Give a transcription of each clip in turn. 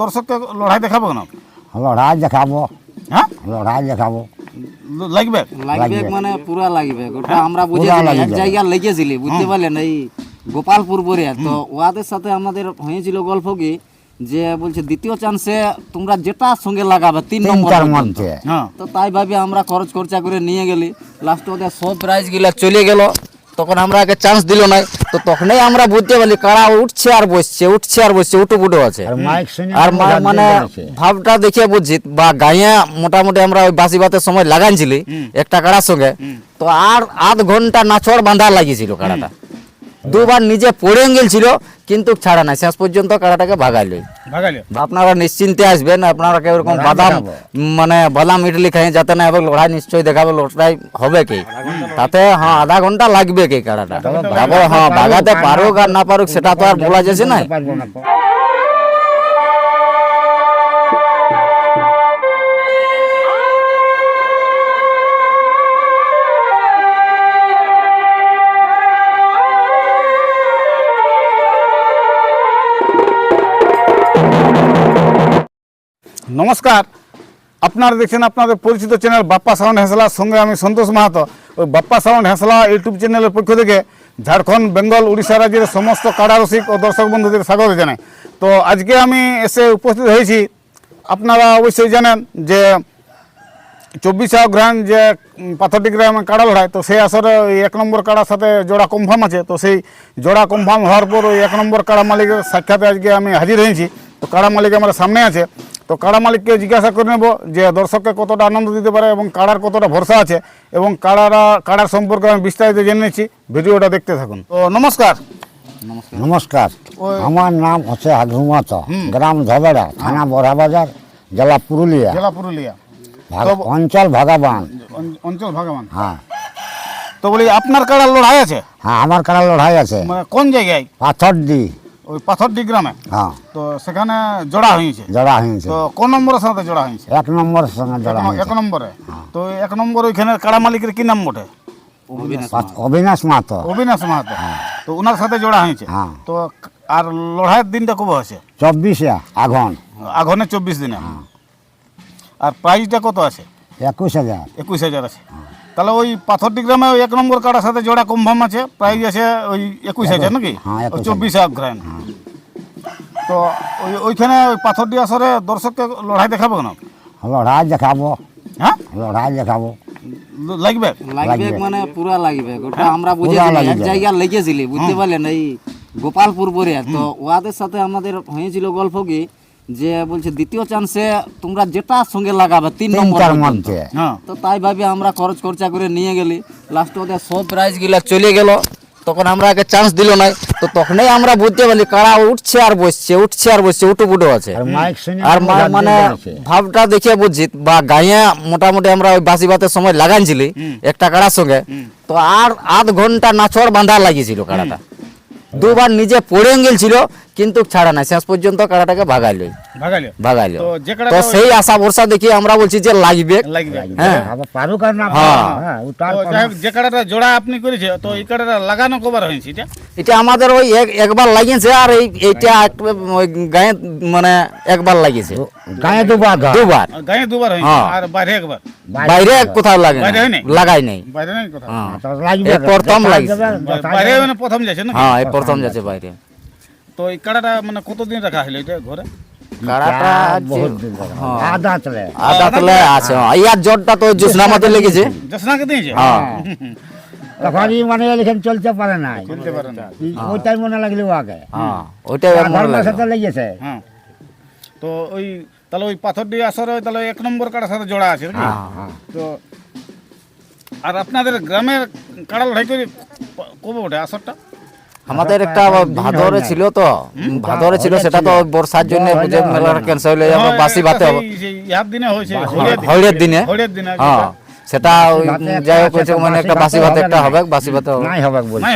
দর্শককে লড়াই দেখাবো না লড়াই দেখাবো। হ্যাঁ? লড়াই দেখাবো। লাগবে লাগবে। মানে পুরা লাগবে ওটা আমরা পুরা বুঝেছি লাগবে। এক জায়গায় লেগেছিলি বুঝতে পারলেন এই গোপালপুর বরিয়া তো ওয়াদের সাথে আমাদের হয়েছিল গল্প কি যে বলছে দ্বিতীয় চান্সে তোমরা যেটা সঙ্গে লাগাবে তিন নম্বর মধ্যে। হ্যাঁ। তো তাই ভাবে আমরা খরচ খরচা করে নিয়ে গেলি। লাস্টে ওদের সব প্রাইজগুলা চলে গেল। তখন আমরা আগে চান্স দিল না। তো তখনই আমরা বুঝতে পারলি কারা উঠছে আর বসছে উঠছে আর বসছে উঠু পুটু আছে। আর মানে ভাবটা দেখে বুঝছি বা গাইয়া মোটামুটি আমরা ওই বাসি বাতের সময় লাগাইছিলি একটা কারার সঙ্গে। তো আর আধ ঘণ্টা নাচড় বাঁধা লাগিয়েছিল কাড়াটা দুবার নিজে পড়ে গেছিল কিন্তু ছাড়া নাই। শেষ পর্যন্ত কাড়াটাকে ভাগাইল। আপনারা নিশ্চিন্তে আসবেন আপনারা এরকম বাদাম মানে বাদাম ইডলি খাই যাতে না এবার লড়াই নিশ্চয়ই দেখাবে লড়াই হবে কি? তাতে হ্যাঁ আধা ঘণ্টা লাগবে কি কাড়াটা তারপর হ্যাঁ ভাগাতে পারুক আর না পারুক সেটা তো আর বলা যাচ্ছে না। নমস্কার। আপনারা দেখছেন আপনাদের পরিচিত চ্যানেল বাপ্পা সাউন্ড হেসলার সঙ্গে আমি সন্তোষ মাহাতো। ওই বাপ্পা সাউন্ড হেসলা ইউটিউব চ্যানেলের পক্ষ থেকে ঝাড়খণ্ড, বেঙ্গল, উড়িষ্যা রাজ্যের সমস্ত কারারসিক ও দর্শক বন্ধুদের স্বাগত জানাই। তো আজকে আমি এসে উপস্থিত হয়েছি। আপনারা অবশ্যই জানেন যে চব্বিশে অগ্রহায়ণ যে পাথরটি গ্রামে কাড়া লড়াই, তো সেই আসরে ওই এক নম্বর কাড়ার সাথে জোড়া কনফার্ম আছে। তো সেই জোড়া কনফার্ম হওয়ার পর ওই এক নম্বর কাড়া মালিকের সাক্ষাতে আজকে আমি হাজির হয়েছি। তো কাড়া মালিক আমার সামনে আছে। তো কাড়া মালিককে জিজ্ঞাসা করে নেব যে দর্শককে কতটা আনন্দ দিতে পারে এবং কাড়ার কতটা ভরসা আছে এবং কাড়ারা কাড়ার সম্পর্কে আমি বিস্তারিত জেনেছি ভিডিওটা দেখতে থাকুন। তো নমস্কার। নমস্কার। আমার নাম হচ্ছে হাঘুমাত গ্রাম ধবেড়া থানা বড়াবাজার জেলা পুরুলিয়া। জেলা পুরুলিয়া। ভাগ- অঞ্চল ভগাবান। অঞ্চল ভগবান। হ্যাঁ। তো বলি আপনার কাড়ার লড়াই আছে? হ্যাঁ আমার কারা লড়াই আছে। মানে কোন জায়গায়? পাথর দি ওই পাথরডি গ্রামে। হ্যাঁ। তো সেখানে জোড়া হয়েছে। জড়া হয়েছে। তো কোন নম্বরের সাথে জোড়া হয়েছে? এক নম্বর সঙ্গে জড়া এক- হয়েছে। এক নম্বরে। তো এক নম্বর ওইখানে কাড়া মালিকের কি নাম বটে? অবিনাশ মাহাতো। অবিনাশ মাহাতো। তো ওনার সাথে জোড়া হয়েছে। হ্যাঁ। তো আর লড়াইয়ের দিনটা কবে হয়েছে? চব্বিশে আঘন। আঘনে চব্বিশ দিনে। আর প্রাইজটা কত আছে? একুশ হাজার। একুশ হাজার আছে। তাহলে ওই পাথরটি গ্রামে ওই এক নম্বর কাড়ার সাথে জোড়া কনফার্ম আছে প্রাইজ আছে ওই একুশ হাজার নাকি? হ্যাঁ, ওই 21,000 চব্বিশে অগ্রায়ণ তো ওই ওইখানে ওই পাথরটি আসরে দর্শককে লড়াই দেখাবো না? লড়াই দেখাবো। হ্যাঁ? লড়াই দেখাবো। লাগবে? লাগবে। মানে পুরা লাগবে ওটা আমরা বুঝে এক। জায়গায় লেগেছিলি বুঝতে পারলেন এই গোপালপুর বরিয়া তো ওয়াদের সাথে আমাদের হয়েছিল গল্প কি যে বলছে দ্বিতীয় চান্সে তোমরা যেটা সঙ্গে লাগাবে তিন নম্বর। মধ্যে হ্যাঁ। তো তাই ভাবে আমরা খরচ খরচা করে নিয়ে গেলি। লাস্টে ওদের সব প্রাইজগুলা চলে গেল। তখন আমরা আগে চান্স দিল না তো তখনই আমরা বুঝতে পারলি কারা উঠছে আর বসছে উঠছে আর বসছে উঠু পুটু আছে। আর মাইক শুনে আর বোঝা মা- মানে ভাবটা দেখে বুঝছি বা গাইয়া মোটামুটি আমরা ওই বাসি ভাতের সময় লাগাইছিলি একটা কাড়ার সঙ্গে। তো আর আধ ঘণ্টা নাচড় বাঁধা লাগিয়েছিল কারাটা। দুবার নিজে পড়ে গেছিল কিন্তু ছাড়া নাই। শেষ পর্যন্ত কাড়াটাকে ভাগাইল। ভাগাইলে? ভাগাইল। তো যে তো কাড়াটা সেই আশা ভরসা দেখি আমরা বলছি যে লাগবে। লাগবে। হ্যাঁ। আবার পারুক আর না হ্যাঁ। পারুক, হ্যাঁ। ও তার তো কোনো- যাই হোক, যে কাড়াটা জোড়া আপনি করেছে তো এই কাড়াটা লাগানো কবার হয়েছে এটা? এটা আমাদের ওই এক- একবার লাগিয়েছে আর এই এইটা একটু ওই গায়ে মানে একবার লাগিয়েছে। গায়ে দুবার ধর দুবার। আর গায়ে দুবার হয়েছে? হ্যাঁ। আর বাইরে একবার? বাইরে কোথাও লাগে বাইরে হয় নাই? লাগাই নাই। বাইরে নাই কথা হ্যাঁ তো লাগবে। এই প্রথম যথা লাগছে। দেবে, যথা বাইরে দেবে। মানে প্রথম যাচ্ছে না হ্যাঁ এই প্রথম যাচ্ছে বাইরে। তো এই কাড়াটা মানে কতদিন রাখা হলো এটা ঘরে? কাড়াটা বহুত দিন হ্যাঁ। আদা চলে আদা তলে আছে হ্যাঁ। ইয়ার তো জোসনা মতো লেগেছে। জসনাকে দিয়েছে? হ্যাঁ। তখনই মানে এখানে চলতে পারে না চলতে পারে না। ওইটাই মনে লাগল আগে। হ্যাঁ ওইটাই মনে ধর্মের সাথে লেগেছে। হ্যাঁ। তো ওই তাহলে ওই পাথরডি আসরে তাহলে এক নম্বর কাড়ার সাথে জোড়া আছে নাকি? হ্যাঁ তো আর আপনাদের গ্রামের কাড়া লড়াই করে কবে ওঠে আসরটা? আমাদের একটা ভাদরে ছিল তো ভাদরে ছিল সেটা তো বর্ষার জন্য বুঝে মেলার ক্যান্সেল হয়ে যাবে বাসি ভাতে হবে। সেই দিনে হ্যাঁ সেটা ওই যাই হোক হয়েছে মানে একটা বাসি ভাতে একটা হবে বাসি ভাতে হবে। নাই হবে বলছে।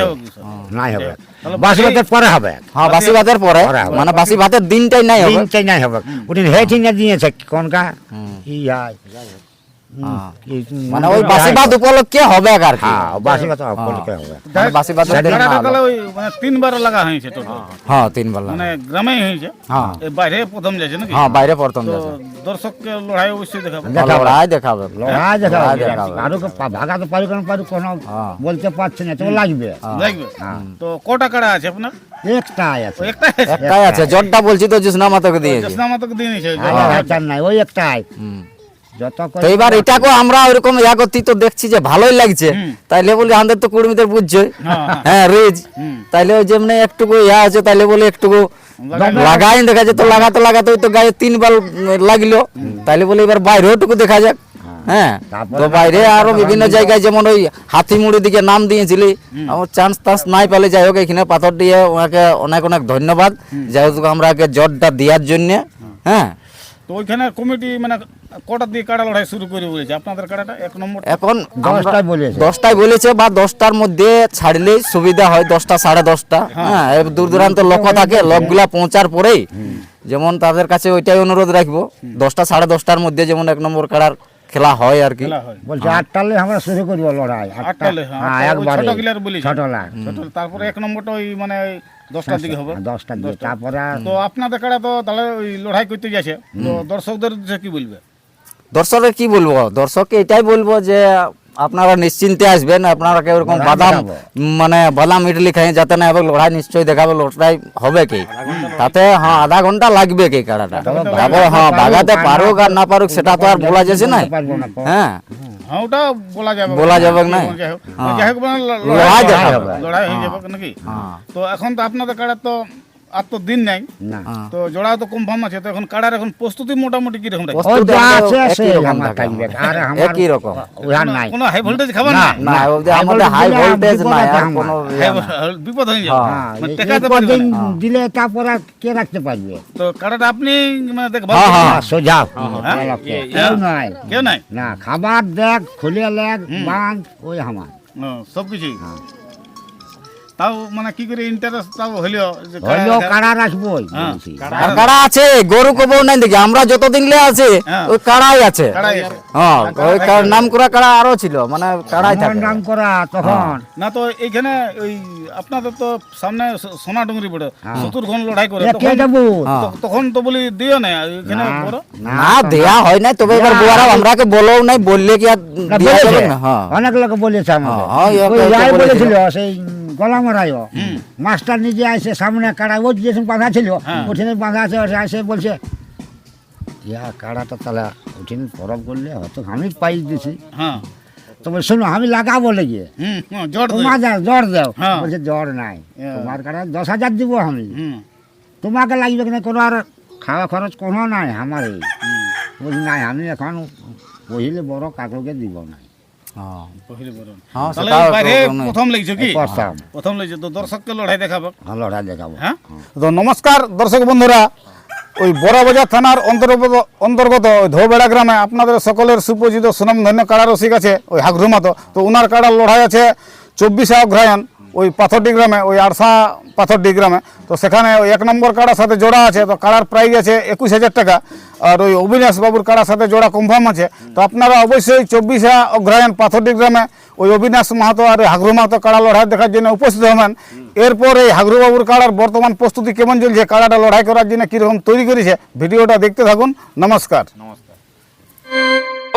নাই হবে বাসি ভাতের পরে হবে। হ্যাঁ বাসি ভাতের পরে মানে বাসি ভাতের দিনটাই নাই হবে। দিনটাই নাই হবে। ওদিন হেঁটে না দিয়েছে কোনকা ই হয় হ্যাঁ। কি- মানে ওই বাসি উপলক্ষে হবে আর কি। হ্যাঁ বাসি উপলক্ষে হবে। মানে বাসি ভাত তাহলে ওই মানে তিনবার লাগা হয়েছে টোটাল হ্যাঁ তিন বেলা মানে গ্রামেই হয়েছে। হ্যাঁ। এই বাইরে প্রথম যাচ্ছে নাকি? হ্যাঁ বাইরে প্রথম তো যাচ্ছে দর্শককে লড়াই অবশ্যই দেখাবো। দেখাবো। লড়াই দেখাবে। লড়াই দেখা দেখাবে। আরও ভাগাতে পারি কোন? পারি কোনো হ্যাঁ। বলতে পারছি না তো লাগবে। হ্যাঁ। তো কটা কাড়া আছে আপনার? একটাই আছে। একটাই আছে? জটটা বলছি তো জুসনা মাতাকে দিয়েছি। জোসনা মাতাকে দিয়ে নিয়েছে হাজার হাজার নাই ওই একটাই। হুম। তো এবার এটাকেও আমরা ওইরকম ইয়া করতে তো দেখছি যে ভালোই লাগছে। তাইলে বলি আমাদের তো কুড়মিদের বুঝছে? হ্যাঁ, হ্যাঁ। হ্যাঁ রিজ। তাইলে ওই যেমনি একটুকু ইয়া আছে তাইলে বলে একটুকু লাগাই- দেখা যায় তো লাগাতে লাগাতে ওই তো গায়ে তিন বার লাগল তাইলে বলে এবার বাইরেও টুকু দেখা যাক। হ্যাঁ। তো বাইরে আরও বিভিন্ন জায়গায় যেমন ওই হাতিমুড়ি দিকে নাম দিয়েছিলি আমার চান্স টান্স নাই পেলে যাই হোক এখানে পাথর দিয়ে ওনাকে অনেক অনেক ধন্যবাদ। যেহেতু আমরা আগে জটটা দেওয়ার জন্য হ্যাঁ। তো ওইখানে কমিটি মানে কটার দিকে কাটা লড়াই শুরু করে বলেছে? আপনাদের কাটাটা? এক নম্বর এখন দশটায় বলেছে। দশটায় বলেছে বা দশটার মধ্যে ছাড়লেই সুবিধা হয় দশটা সাড়ে দশটা। হ্যাঁ। এবার দূর দূরান্ত লোক থাকে লোকগুলা পৌঁছার পরেই। যেমন তাদের কাছে ওইটাই অনুরোধ রাখব দশটা সাড়ে দশটার মধ্যে যেমন এক নম্বর কাড়ার খেলা হয় আর কি। খেলা হয়। বলছে আটটালে আমরা শুরু করব লড়াই। আটটালে, হ্যাঁ, হ্যাঁ একবারে। বলেছে। তারপরে এক নম্বরটা ওই মানে দশটার দিকে হবে। দশটা দিয়ে তারপরে তো আপনাদের কাড়া তো তাহলে ওই লড়াই করতে যাচ্ছে। তো দর্শকদের কি বলবে? দর্শকের কি বলব? দর্শককে এটাই বলব যে আপনারা নিশ্চিন্তে আসবেন আপনারা কেউ এরকম বাদাম মানে বাদাম ইডলি খাই যাতে না এবং লড়াই নিশ্চয়ই দেখাবে লড়াই হবে কি? তাতে হ্যাঁ আধা ঘণ্টা লাগবে কি কাড়াটা তারপর হ্যাঁ বাগাতে পারুক আর না পারুক সেটা তো আর বলা যাচ্ছে না। হ্যাঁ। হ্যাঁ ওটা বলা যাবে। বলা যাবে না? হ্যাঁ। মানে লড়াই লড়াই হয়ে যাবে নাকি? তো এখন তো আপনাদের কাড়া তো আর তো দিন নাই। হ্যাঁ। তো জোড়া তো কনফার্ম আছে তো এখন কাড়ার এখন প্রস্তুতি মোটামুটি একই রকম একই রকম। নাই। কোনো হাই ভোল্টেজ খাবার না, না আমাদের হাই ভোল্টেজ বিপদ নাই। কোনো হাই ইয়ে বিপদ হয়ে যাবে। হ্যাঁ মানে এই- পারবে দিলে তারপরে কে রাখতে পারবে? তো কাড়াটা আপনি মানে দেখভাল হ্যাঁ, হ্যাঁ। সোজা। হ্যাঁ? কেউ নাই। কেউ নাই? না খাবার দেখ খুলে লেগ বাঁধ ওই আমার। সব কিছুই তাও মানে কি করে ইন্টারেস্ট তাও হইল যে কাড়া কাড়া হ্যাঁ, কাড়া- আর কাড়া আছে? গরু কবর নাই দেখি আমরা যতদিন লে আছে হ্যাঁ। ওই কাড়াই আছে। কাড়াই আছে। হ্যাঁ ওই নাম করা কাড়া আরও ছিল মানে কাড়াই থাকে। নাম করা তখন। না তো এইখানে ওই আপনাদের তো সামনে সোনা ডুঙ্গরি পড়ে চতুর্ঘন লড়াই করে। কে তখন- হ্যাঁ। তো- তখন তো বলি দিও না এখানে না দেয়া হয় নাই তবে এবার বুয়ারা আমরাকে বলেও নাই বললে কি আর না, যাবে না? হ্যাঁ। অনেক লোক বলেছে আমাকে হ্যাঁ, হ্যাঁ, ওই যাই বলেছিল। বলেছিল। সেই গলামরাইও মাস্টার নিজে আসে সামনে কাড়া ও যে বাঁধা ছিল হ্যাঁ। ওখানে বাঁধা আছে আসে বলছে ইয়া কাড়াটা তাহলে ওখানে পরব করলে হয়তো আমি পাই দিছি। হ্যাঁ। তো বলে, শোনো আমি লাগাবো লেগে। তোমার জ্বর দাও। হ্যাঁ। বলছে জ্বর নাই। হ্যাঁ। তোমার কাড়া দশ হাজার দিব আমি। তোমাকে লাগবে কিনা কোনো আর খাওয়া খরচ কোনো নাই আমার এই। বলছি নাই আমি এখন পহিলে বড় কাকুকে দিব না হ্যাঁ। পহিলে বরণ। হ্যাঁ, তাহলে বাইরে প্রথম লেগেছে কি প্রথম লেগেছে তো দর্শককে লড়াই দেখাবো লড়াই দেখাবো হ্যাঁ তো নমস্কার দর্শক বন্ধুরা ওই বড়বাজার থানার অন্তর্গত অন্তর্গত ওই ধোবেড়া গ্রামে আপনাদের সকলের সুপরিচিত সুনামধন্য কাড়া রসিক আছে ওই হাগরুমাতো। তো ওনার কাড়ার লড়াই আছে চব্বিশে অগ্রহায়ণ। ওই পাথরডি গ্রামে ওই আরসা পাথরডি গ্রামে তো সেখানে ওই এক নম্বর কাড়ার সাথে জোড়া আছে, তো কাড়ার প্রাইস আছে একুশ হাজার টাকা। আর ওই অবিনাশ বাবুর কাড়ার সাথে জোড়া কনফার্ম আছে। তো আপনারা অবশ্যই চব্বিশে অগ্রহায়ণ পাথরডি গ্রামে ওই অবিনাশ মাহাতো আর হাগরু মাহাতো কাড়া লড়াই দেখার জন্য উপস্থিত হবেন। এরপর এই হাগরু বাবুর কাড়ার বর্তমান প্রস্তুতি কেমন চলছে, কাড়াটা লড়াই করার জন্য কীরকম তৈরি করেছে, ভিডিওটা দেখতে থাকুন। নমস্কার।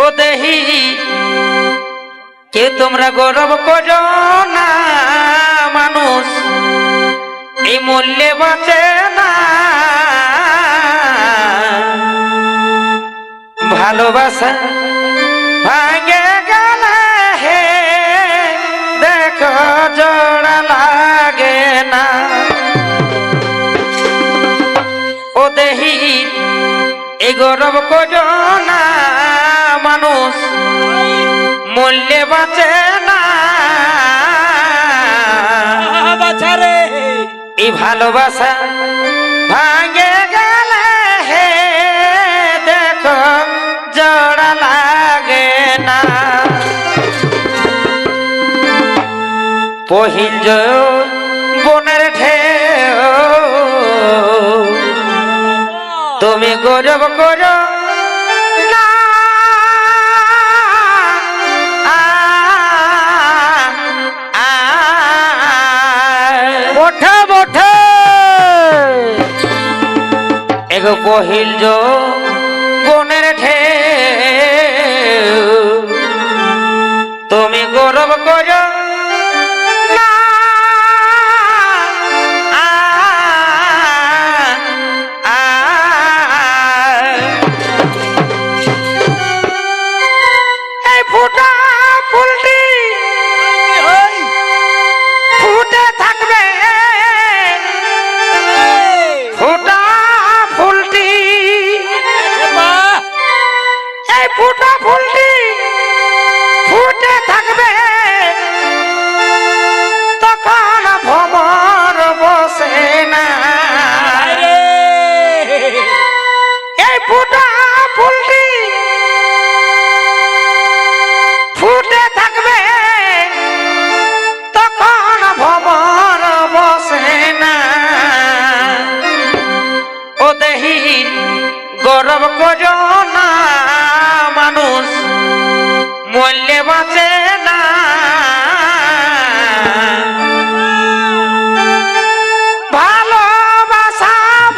ও দেহি, কে তোমরা গৌরব করো না? মানুষ। এই মূল্যে বাঁচে না। ভালোবাসা ভাঙে গেলে হে, দেখো জোড়া লাগে না। ও দেহি, এই গৌরব করো না মানুষ। মূল্যে বাঁচে না। এই ভালোবাসা ভাঙে গেলে হে, দেখো, জোড়া লাগে না। পহিঞ্জ বনের ঢেউ, তুমি গৌরব করো বহিল গুণের ঠে তুমি গৌরব করো এই ফুটা ফুলটি বললে বাঁচে